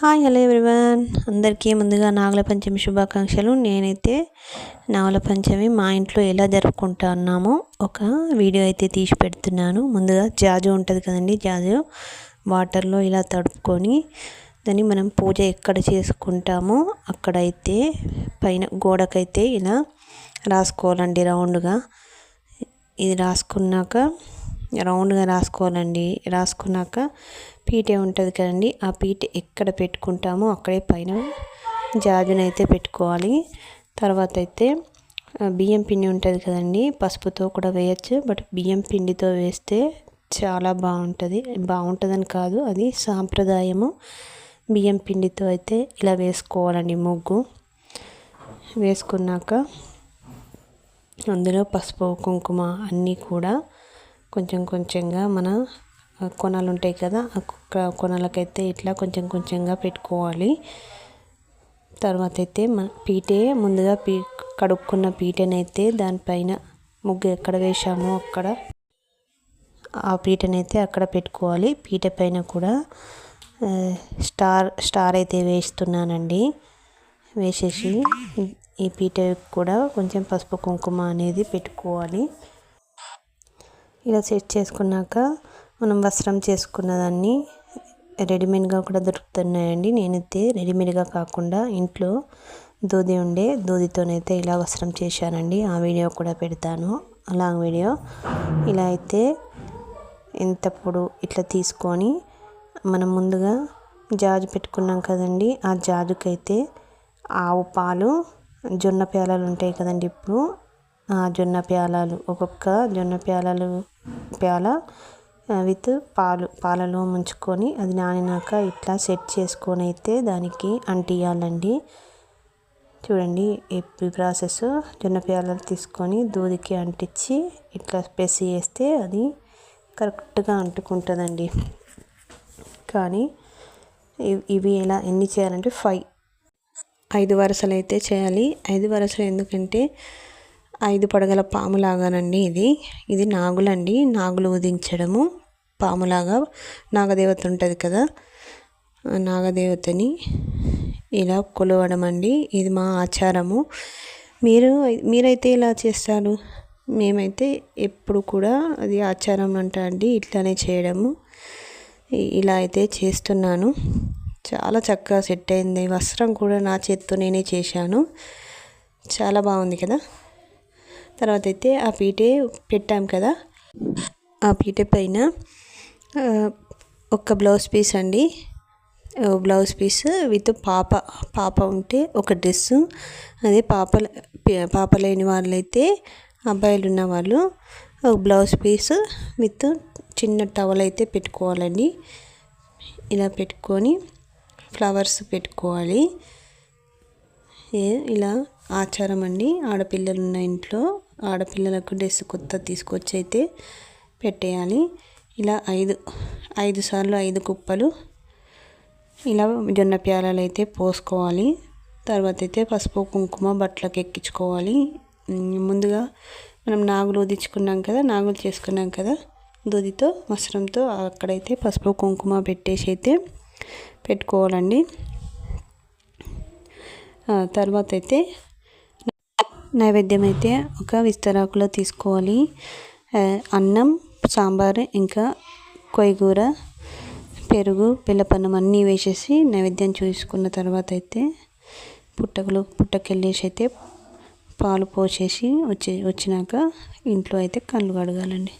Hi hello everyone. అందరికీ ముందుగా నాగుల పంచమి శుభాకాంక్షలు. నేనైతే నాగుల పంచమి మా ఇంట్లో ఎలా జరుపుకుంటున్నామో ఒక వీడియో అయితే తీసి పెడుతున్నాను. ముందుగా జాజు ఉంటుంది కదండి జాజు వాటర్లో ఇలా తడుపుకొని దాన్ని మనం పూజ ఎక్కడ చేసుకుంటామో అక్కడైతే పైన గోడకైతే ఇలా రాసుకోవాలండి రౌండ్గా. ఇది రాసుకున్నాక రౌండ్గా రాసుకోవాలండి. రాసుకున్నాక పీటే ఉంటుంది కదండి ఆ పీట ఎక్కడ పెట్టుకుంటామో అక్కడే పైన జాజునైతే పెట్టుకోవాలి. తర్వాత అయితే బియ్యం పిండి ఉంటుంది కదండి పసుపుతో కూడా వేయచ్చు బట్ బియ్యం పిండితో వేస్తే చాలా బాగుంటుంది. బాగుంటుందని కాదు అది సాంప్రదాయము. బియ్యం పిండితో అయితే ఇలా వేసుకోవాలండి ముగ్గు. వేసుకున్నాక అందులో పసుపు కుంకుమ అన్నీ కూడా కొంచెం కొంచెంగా మన కొనలు ఉంటాయి కదా ఆ కొనలకైతే ఇట్లా కొంచెం కొంచెంగా పెట్టుకోవాలి. తర్వాత అయితే మన పీటే ముందుగా పీ కడుక్కున్న పీటనైతే దానిపైన ముగ్గు ఎక్కడ వేసామో అక్కడ ఆ పీటనైతే అక్కడ పెట్టుకోవాలి. పీట పైన కూడా స్టార్ స్టార్ అయితే వేస్తున్నానండి. వేసేసి ఈ పీట కూడా కొంచెం పసుపు కుంకుమ అనేది పెట్టుకోవాలి. ఇలా సెట్ చేసుకున్నాక మనం వస్త్రం చేసుకున్న దాన్ని రెడీమేడ్గా కూడా దొరుకుతున్నాయండి. నేనైతే రెడీమేడ్గా కాకుండా ఇంట్లో దూది ఉండే దూదితోనైతే ఇలా వస్త్రం చేశానండి. ఆ వీడియో కూడా పెడతాను. Long video. ఇలా అయితే ఎంత పొడు ఇట్లా తీసుకొని మనం ముందుగా జాజు పెట్టుకున్నాం కదండి. ఆ జాజుకైతే ఆవు పాలు జొన్న పేలాలు ఉంటాయి కదండి ఇప్పుడు. జొన్న ప్యాలాలు ఒక్కొక్క జొన్న ప్యాలాలు ప్యాల విత్ పాలు పాలలో ముంచుకొని అది నానినాక ఇట్లా సెట్ చేసుకొని అయితే దానికి అంటియాలండి చూడండి ఈ ప్రాసెస్. జొన్న ప్యాలలు తీసుకొని దూదికి అంటించి ఇట్లా పెసి వేస్తే అది కరెక్ట్గా అంటుకుంటుందండి. కానీ ఇవి ఎలా ఎన్ని చేయాలంటే ఫైవ్. ఐదు వరుసలు అయితే చేయాలి. ఐదు వరుసలు ఎందుకంటే ఐదు పడగల పాములాగానండి ఇది. ఇది నాగులండి. నాగులు ఉదించడము. పాములాగా నాగదేవత ఉంటుంది కదా. నాగదేవతని ఇలా కొలవడం అండి ఇది మా ఆచారము. మీరు మీరైతే ఇలా చేస్తారు? మేమైతే ఎప్పుడు కూడా అది ఆచారం అంట అండి. ఇట్లానే చేయడము. ఇలా అయితే చేస్తున్నాను. చాలా చక్కగా సెట్ అయింది. వస్త్రం కూడా నా చేత్తో నేనే చేశాను. చాలా బాగుంది కదా. తర్వాత అయితే ఆ పీటే పెట్టాం కదా. ఆ పీట పైన ఒక బ్లౌజ్ పీస్ అండి. బ్లౌజ్ పీస్ విత్ పాప పాప ఉంటే ఒక డ్రెస్సు. అదే పాప పాప లేని వాళ్ళైతే అబ్బాయిలు ఉన్నవాళ్ళు ఒక బ్లౌజ్ పీస్ విత్ చిన్న టవల్ అయితే పెట్టుకోవాలండి. ఇలా పెట్టుకొని ఫ్లవర్స్ పెట్టుకోవాలి. ఇలా ఆచారం అండి. ఆడపిల్లలు ఉన్న ఇంట్లో ఆడపిల్లలకు డ్రెస్ కొత్త తీసుకొచ్చి అయితే పెట్టేయాలి. ఇలా ఐదు ఐదు సార్లు ఐదు కుప్పలు ఇలా జొన్న ప్యాలాలు అయితే పోసుకోవాలి. తర్వాత అయితే పసుపు కుంకుమ బట్టలకు ఎక్కించుకోవాలి. ముందుగా మనం నాగులు ఉదించుకున్నాం కదా నాగులు చేసుకున్నాం కదా దూదితో వస్త్రంతో అక్కడైతే పసుపు కుంకుమ పెట్టేసి అయితే పెట్టుకోవాలండి. తర్వాత అయితే నైవేద్యం అయితే ఒక విస్తరాకులో తీసుకోవాలి. అన్నం సాంబార్ ఇంకా కొయ్యగూర పెరుగు పిల్లపన్నం అన్నీ వేసేసి నైవేద్యం చూసుకున్న తర్వాత అయితే పుట్టకలు పుట్టకెళ్ళేసి అయితే పాలు పోసేసి వచ్చి వచ్చినాక ఇంట్లో అయితే కళ్ళు కడగాలండి.